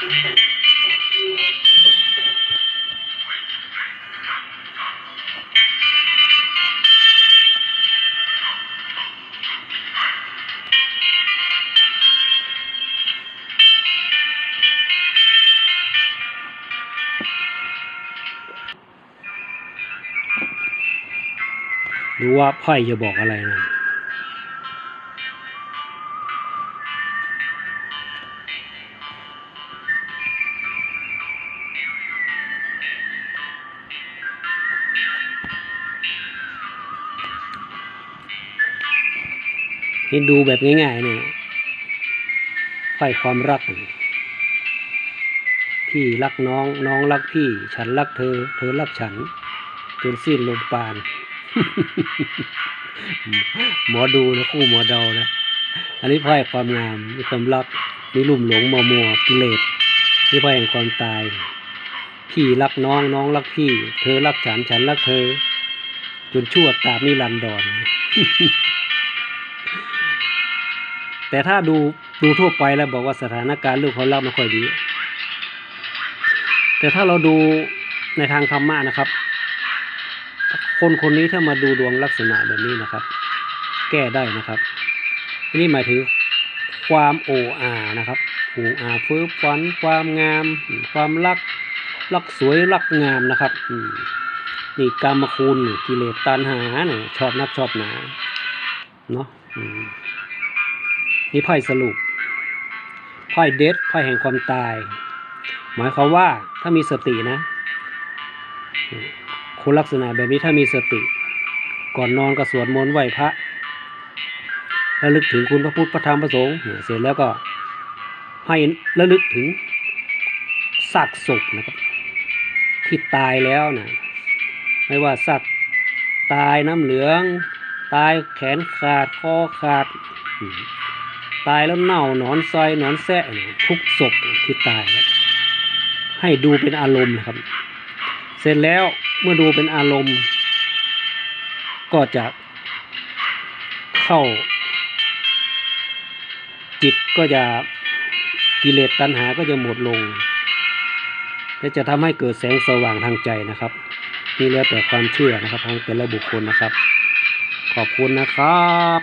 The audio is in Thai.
ดูว่าพ่อยจะบอกอะไรนะ ให้ดูแบบง่ายๆเนี่ยไพ่ความรัก พี่รักน้องน้องรักพี่ ฉันรักเธอ เธอรักฉันจนสิ้นลมปาณหมอดูนะคู่หมอเดานะ อันนี้ไพ่ความงามมีความรักมีลุ่มหลงมัวมัวกิเลสนี่ไพ่แห่งความตาย พี่รักน้องน้องรักพี่ เธอรักฉันฉันรักเธอ จนชั่วตาบนิรันดร แต่ถ้าดูดูทั่วไปแล้วบอกว่าสถานการณ์เรื่องความรักไม่ค่อยดี แต่ถ้าเราดูในทางธรรมะนะครับ คนคนนี้ถ้ามาดูดวงลักษณะแบบนี้นะครับ แก้ได้นะครับนนี้หมายถึงความโอ้อานะครับโอ้อาเฟื้อฝันความงาม ความรักรักสวยรักงามนะครับนี่กรรมคุณนี่กิเลสตัณหาเนี่ยชอบนักชอบหนาเนาะ นี่ไพ่สรุปไพ่เดทไพ่แห่งความตาย หมายความว่าถ้ามีสตินะคนลักษณะแบบนี้ถ้ามีสติ ก่อนนอนก็สวดมนต์ไหว้พระระลึกถึงคุณพระพุทธพระธรรมพระสงฆ์เสร็จแล้วก็ให้ระลึกถึงซากศพนะครับ ที่ตายแล้วนะไม่ว่าสัตว์ตายน้ำเหลือง ตายแขนขาดคอขาด ตายแล้วเน่าหนอนซอยหนอนแซะทุกศพที่ตายแล้วให้ดูเป็นอารมณ์นะครับ เสร็จแล้วเมื่อดูเป็นอารมณ์ ก็จะเข้า จิตก็จะกิเลสตัณหาก็จะหมดลง และจะทำให้เกิดแสงสว่างทางใจนะครับนี่แล้วแต่ความเชื่อนะครับของแต่ละบุคคลนะครับ ขอบคุณนะครับ